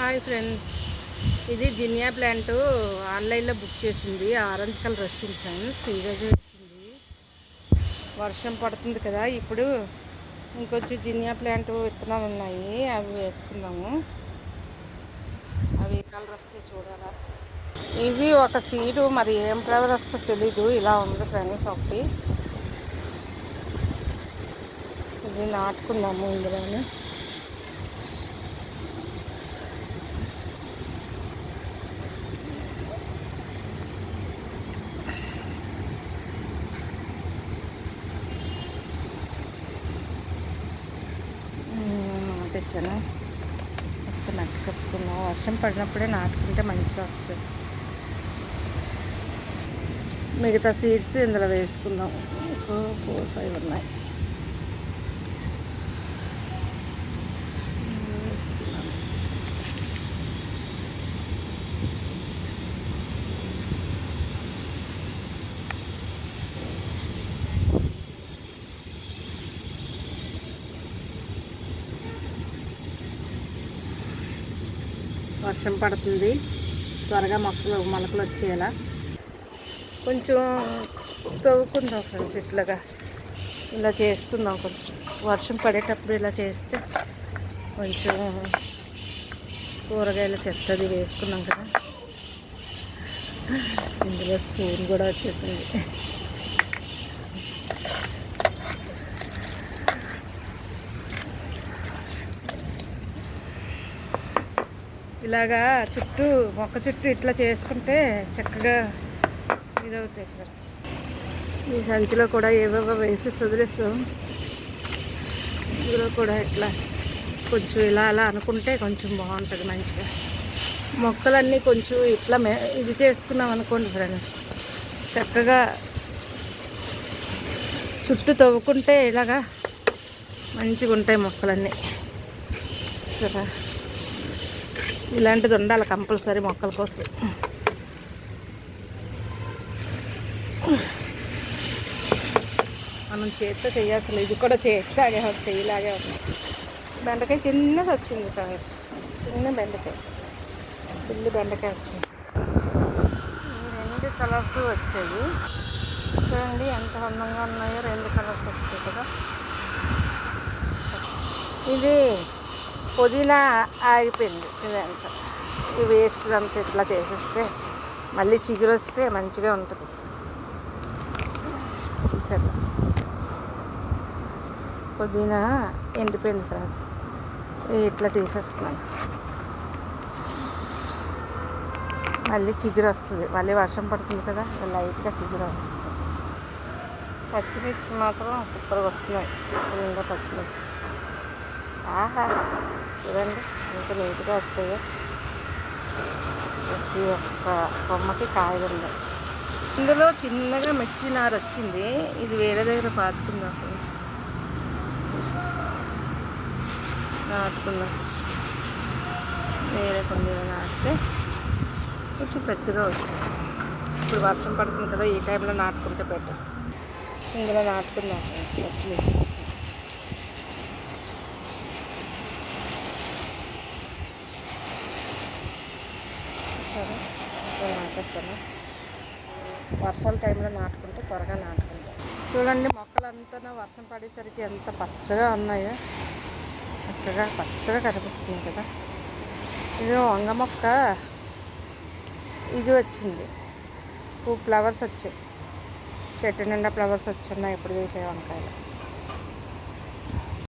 Hi friends. ఇది zinnia plant ఆన్లైన్లో book చేసింది. ఆరెంజ్ కలర్ వచ్చింది ఫ్రెండ్స్. ఈరోజు వచ్చింది. వర్షం పడుతుంది కదా. ఇప్పుడు ఇంకొంచెం జినియా ప్లాంట్ విత్తనాలు ఉన్నాయి. అవి వేసుకుందాము. అవి ఏ కలర్ వస్తే చూడాలా. ఇవి ఒక సీడు. మరి ఏం కలర్ వస్తుందో తెలీదు. ఇలా ఉంది ఫ్రెండ్స్ ఒకటి. ఇది నాటుకుందాము ఇందులోనే. నాటేసాను వస్తే మట్టి కప్పుకున్నాం వర్షం పడినప్పుడే నాటుకుంటే మంచిగా వస్తుంది. మిగతా సీడ్స్ ఇందులో వేసుకుందాం. ఒక ఫోర్ ఫైవ్ ఉన్నాయి వేసుకున్నాం వర్షం పడుతుంది. త్వరగా మొక్కలు మొలకలు వచ్చేలా. కొంచెం తవ్వుకుందాం ఫ్రెండ్స్ ఇట్లాగా. ఇలా చేసుకుందాం కొంచెం. వర్షం పడేటప్పుడు ఇలా చేస్తే కొంచెం కూరగాయల చెత్తది వేసుకున్నాం కదా. ఇందులో స్పూన్ కూడా వచ్చేసింది. ఇలాగా చుట్టూ మొక్క చుట్టూ ఇట్లా చేసుకుంటే చక్కగా ఇదవుతాయి సార్. ఈ సంచిలో కూడా ఏవేవో వేసి వదిలేస్తాం ఇందులో కూడా ఇట్లా కొంచెం ఇలా అలా అనుకుంటే కొంచెం బాగుంటుంది మంచిగా. మొక్కలన్నీ కొంచెం ఇట్లా మే ఇది చేసుకున్నాం అనుకోండి ఫ్రెండ్స్ చక్కగా చుట్టూ తవ్వుకుంటే ఇలాగా మంచిగా ఉంటాయి మొక్కలన్నీ. సరే. ఇలాంటిది ఉండాలి కంపల్సరీ మొక్కల కోసం. మనం చేత్తో చేయాల్సిన ఇది కూడా చేస్తాగే చేయలాగే ఉంది. బెండకాయ చిన్నది వచ్చింది ఫ్రెండ్స్. చిన్న బెండకాయ. పిల్లి బెండకాయ వచ్చింది. రెండు కలర్స్ వచ్చాయి. చూడండి ఎంత అందంగా ఉన్నాయో రెండు కలర్స్ వచ్చాయి కదా. ఇది పుదీనా ఆగిపోయింది. ఇదంతా. ఈ వేస్ట్ అంతా ఇట్లా చేసేస్తే మళ్ళీ చిగురు వస్తే మంచిగా ఉంటుంది. సరే. పుదీనా ఎండిపోయింది ఫ్రెండ్స్. ఇట్లా తీసేస్తున్నాను. మళ్ళీ చిగురు వస్తుంది. మళ్ళీ వర్షం పడుతుంది కదా లైట్గా చిగురు వస్తుంది. పచ్చిమిర్చి మాత్రం సూపర్గా వస్తున్నాయి. పచ్చిమిర్చి. ఆహా. చూడండి ఎంత నీట్గా వచ్చాయో. ప్రతి ఒక్క కొమ్మకి కాయ ఇందులో చిన్నగా మిర్చి నారు వచ్చింది. ఇది వేరే దగ్గర పాతుకుందాం నాటుకుందాం. వేరే కొన్ని నాటితే కొంచెం పెద్దగా వస్తుంది. ఇప్పుడు వర్షం పడుతుంది కదా ఈ టైంలో నాటుకుంటే బెటర్ ఇందులో నాటుకుందాం పచ్చిమిర్చి సరే నేను నాటేస్తాను వర్షాల టైంలో నాటుకుంటే త్వరగా నాటుకుంటాం. చూడండి మొక్కలంతా వర్షం పడేసరికి ఎంత పచ్చగా ఉన్నాయో. చక్కగా పచ్చగా కనిపిస్తుంది కదా. ఇది వంగ మొక్క. ఇది వచ్చింది. ఫ్లవర్స్ వచ్చాయి. చెట్టు నిండా ఫ్లవర్స్ వచ్చున్నాయి ఇప్పుడు వేసే వంకాయలు.